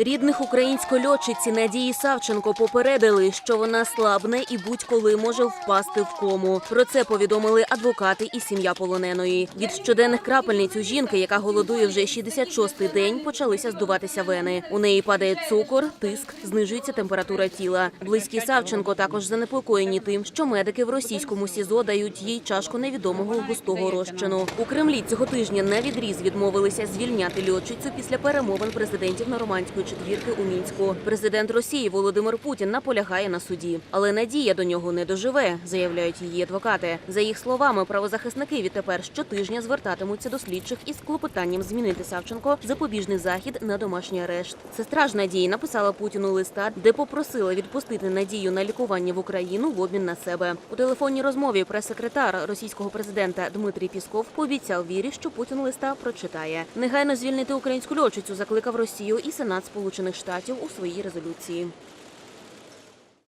Рідних української льотчиці Надії Савченко попередили, що вона слабне і будь-коли може впасти в кому. Про це повідомили адвокати і сім'я полоненої. Від щоденних крапельниць у жінки, яка голодує вже 66-й день, почалися здуватися вени. У неї падає цукор, тиск, знижується температура тіла. Близькі Савченко також занепокоєні тим, що медики в російському СІЗО дають їй чашку невідомого густого розчину. У Кремлі цього тижня на відріз відмовилися звільняти льотчицю після перемовин президентів Нормандської четвірки у мінську. Президент Росії Володимир Путін наполягає на суді, але надія до нього не доживе, заявляють її адвокати. За їх словами, правозахисники відтепер щотижня звертатимуться до слідчих із клопотанням змінити Савченко запобіжний захід на домашній арешт. Сестра ж Надії написала Путіну листа, де попросила відпустити надію на лікування в Україну в обмін на себе. У телефонній розмові прес-секретар російського президента Дмитрій Пісков пообіцяв вірі, що Путін листа прочитає. Негайно звільнити українську льотчицю закликав Росію і Сенат Сполучених Штатів у своїй резолюції.